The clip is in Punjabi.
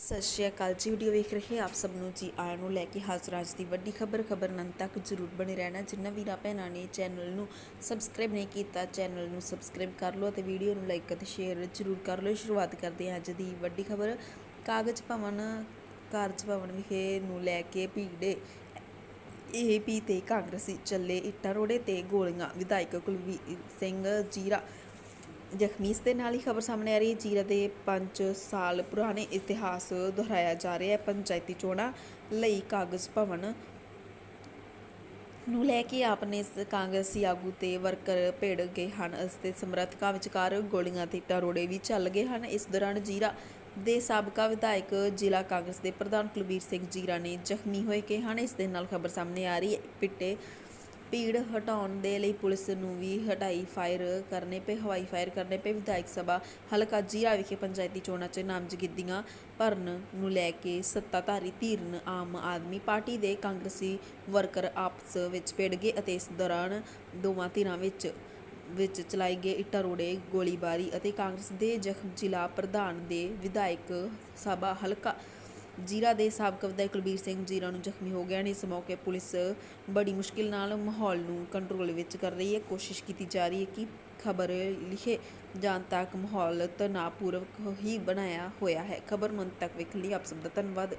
ਸਤਿ ਸ਼੍ਰੀ ਅਕਾਲ ਜੀ ਵੀਡੀਓ ਵੇਖ ਰਹੇ ਆਪ ਸਭ ਨੂੰ। ਜੀ ਆਇਆਂ ਨੂੰ ਲੈ ਕੇ ਹਾਜ਼ਰ ਅੱਜ ਦੀ ਵੱਡੀ ਖਬਰ। ਖਬਰ ਨੰਨ ਤੱਕ ਜ਼ਰੂਰ ਬਣੇ ਰਹਿਣਾ। ਜਿੰਨਾ ਵੀਰਾਂ ਭੈਣਾਂ ਨੇ ਚੈਨਲ ਨੂੰ ਸਬਸਕ੍ਰਾਈਬ ਨਹੀਂ ਕੀਤਾ, ਚੈਨਲ ਨੂੰ ਸਬਸਕ੍ਰਾਈਬ ਕਰ ਲਓ ਅਤੇ ਵੀਡੀਓ ਨੂੰ ਲਾਈਕ ਅਤੇ ਸ਼ੇਅਰ ਜ਼ਰੂਰ ਕਰ ਲਓ। ਸ਼ੁਰੂਆਤ ਕਰਦੇ ਹਾਂ ਅੱਜ ਦੀ ਵੱਡੀ ਖਬਰ। ਕਾਗਜ਼ ਭਵਨ, ਕਾਰਜ ਭਵਨ ਵਿਖੇ ਨੂੰ ਲੈ ਕੇ ਭੀੜੇ। ਏਪੀ ਤੇ ਕਾਂਗਰਸੀ ਚੱਲੇ ਇੱਟਾਂ ਰੋੜੇ ਤੇ ਗੋਲੀਆਂ। ਵਿਧਾਇਕ ਕੁਲਵੀਰ ਸਿੰਘ ਜੀਰਾ ਜ਼ਖਮੀ ਦੇ ਨਾਲ ਹੀ ਖਬਰ ਸਾਹਮਣੇ ਆ ਰਹੀ ਹੈ। ਜੀਰਾ ਦੇ 5 ਸਾਲ ਪੁਰਾਣੇ ਇਤਿਹਾਸ ਦੁਹਰਾਇਆ ਜਾ ਰਿਹਾ ਹੈ। ਪੰਚਾਇਤੀ ਚੋਣਾਂ ਲਈ ਕਾਗਜ਼ ਭਵਨ ਨੂੰ ਲੈ ਕੇ ਆਪਨੇ ਕਾਂਗਰਸੀ ਆਗੂ ਤੇ ਵਰਕਰ ਭੇੜ ਗਏ ਹਨ। ਇਸ ਦੇ ਸਮਰਥਕਾਂ ਵਿਚਕਾਰ ਗੋਲੀਆਂ ਤੇ ਟਰੋੜੇ ਵੀ ਚੱਲ ਗਏ ਹਨ। ਇਸ ਦੌਰਾਨ ਜੀਰਾ ਦੇ ਸਾਬਕਾ ਵਿਧਾਇਕ ਜ਼ਿਲ੍ਹਾ ਕਾਂਗਰਸ ਦੇ ਪ੍ਰਧਾਨ ਕੁਲਬੀਰ ਸਿੰਘ ਜੀਰਾ ਨੇ ਜ਼ਖਮੀ ਹੋਏ ਕਿ ਹਨ। ਇਸ ਦੇ ਨਾਲ ਖਬਰ ਸਾਹਮਣੇ ਆ ਰਹੀ ਹੈ। ਪਿੱਟੇ ਭੀੜ ਹਟਾਉਣ ਦੇ ਲਈ ਪੁਲਿਸ ਨੂੰ ਵੀ ਹਟਾਈ ਫਾਇਰ ਕਰਨੇ ਪਏ, ਹਵਾਈ ਫਾਇਰ ਕਰਨੇ ਪਏ। ਵਿਧਾਇਕ ਸਭਾ ਹਲਕਾ ਜੀਰਾ ਵਿਖੇ ਪੰਚਾਇਤੀ ਚੋਣਾਂ 'ਚ ਨਾਮਜ਼ਦਗੀਆਂ ਭਰਨ ਨੂੰ ਲੈ ਕੇ ਸੱਤਾਧਾਰੀ ਧਿਰਨ ਆਮ ਆਦਮੀ ਪਾਰਟੀ ਦੇ ਕਾਂਗਰਸੀ ਵਰਕਰ ਆਪਸ ਵਿੱਚ ਭਿੜ ਗਏ ਅਤੇ ਇਸ ਦੌਰਾਨ ਦੋਵਾਂ ਧਿਰਾਂ ਵਿੱਚ ਵਿੱਚ ਚਲਾਏ ਗਏ ਇੱਟਾਂ, ਰੋੜੇ, ਗੋਲੀਬਾਰੀ ਅਤੇ ਕਾਂਗਰਸ ਦੇ ਜ਼ਖਮ ਜ਼ਿਲ੍ਹਾ ਪ੍ਰਧਾਨ ਦੇ ਵਿਧਾਇਕ ਸਭਾ ਹਲਕਾ ਜੀਰਾ ਦੇ ਸਾਬਕਾ ਵਿਧਾਇਕ ਕੁਲਬੀਰ ਸਿੰਘ ਜੀਰਾ ਨੂੰ ਜ਼ਖਮੀ ਹੋ ਗਿਆ ਨੇ। ਇਸ ਮੌਕੇ ਪੁਲਿਸ ਬੜੀ ਮੁਸ਼ਕਿਲ ਨਾਲ ਮਾਹੌਲ ਨੂੰ ਕੰਟਰੋਲ ਵਿੱਚ ਕਰ ਰਹੀ ਹੈ। ਕੋਸ਼ਿਸ਼ ਕੀਤੀ ਜਾ ਰਹੀ ਹੈ ਕਿ ਖਬਰ ਲਿਖੇ ਜਾਣ ਤੱਕ ਮਾਹੌਲ ਤਣਾਅਪੂਰਵਕ ਹੀ ਬਣਾਇਆ ਹੋਇਆ ਹੈ। ਖਬਰ ਨੂੰ ਅੰਤ ਤੱਕ ਵੇਖਣ ਲਈ ਆਪ ਸਭ ਦਾ ਧੰਨਵਾਦ।